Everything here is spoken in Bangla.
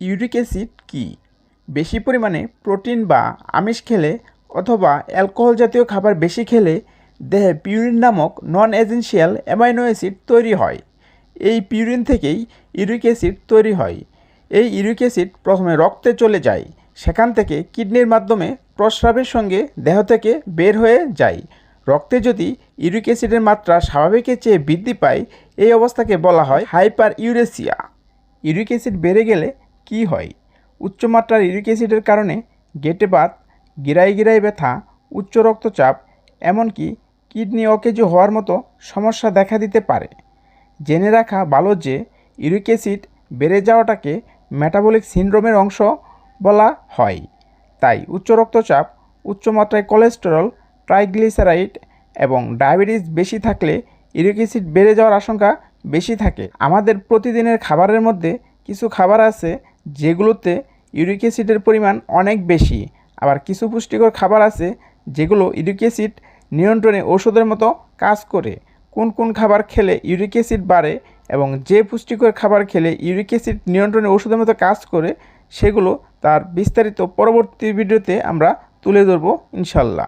ইউরিক অ্যাসিড কী? বেশি পরিমাণে প্রোটিন বা আমিষ খেলে অথবা অ্যালকোহল জাতীয় খাবার বেশি খেলে দেহে পিউরিন নামক নন এজেন্সিয়াল অ্যামাইনো অ্যাসিড তৈরি হয়। এই পিউরিন থেকেই ইউরিক অ্যাসিড তৈরি হয়। এই ইউরিক অ্যাসিড প্রথমে রক্তে চলে যায়, সেখান থেকে কিডনির মাধ্যমে প্রস্রাবের সঙ্গে দেহ থেকে বের হয়ে যায়। রক্তে যদি ইউরিক অ্যাসিডের মাত্রা স্বাভাবিকের চেয়ে বৃদ্ধি পায়, এই অবস্থাকে বলা হয় হাইপার ইউরেসিয়া। ইউরিক অ্যাসিড বেড়ে গেলে কি হয়? উচ্চমাত্রার ইউরিক অ্যাসিডের কারণে গেটে বাত গিরাই গিরাই ব্যথা, উচ্চ রক্তচাপ, এমনকি কিডনি অকেজো হওয়ার মতো সমস্যা দেখা দিতে পারে। জেনে রাখা ভালো যে ইউরিক অ্যাসিড বেড়ে যাওয়াটাকে মেটাবলিক সিনড্রোমের অংশ বলা হয়। তাই উচ্চ রক্তচাপ, উচ্চ মাত্রায় কোলেস্টেরল ট্রাইগ্লিসারাইড এবং ডায়াবেটিস বেশি থাকলে ইউরিক অ্যাসিড বেড়ে যাওয়ার আশঙ্কা বেশি থাকে। আমাদের প্রতিদিনের খাবারের মধ্যে কিছু খাবার আছে যেগুলোতে ইউরিক অ্যাসিডের পরিমাণ অনেক বেশি। আবার কিছু পুষ্টিকর খাবার আছে যেগুলো ইউরিক অ্যাসিড নিয়ন্ত্রণে ওষুধের মতো কাজ করে। কোন কোন খাবার খেলে ইউরিক অ্যাসিড বাড়ে এবং যে পুষ্টিকর খাবার খেলে ইউরিক অ্যাসিড নিয়ন্ত্রণে ওষুধের মতো কাজ করে, সেগুলো তার বিস্তারিত পরবর্তী ভিডিওতে আমরা তুলে ধরবো ইনশাল্লাহ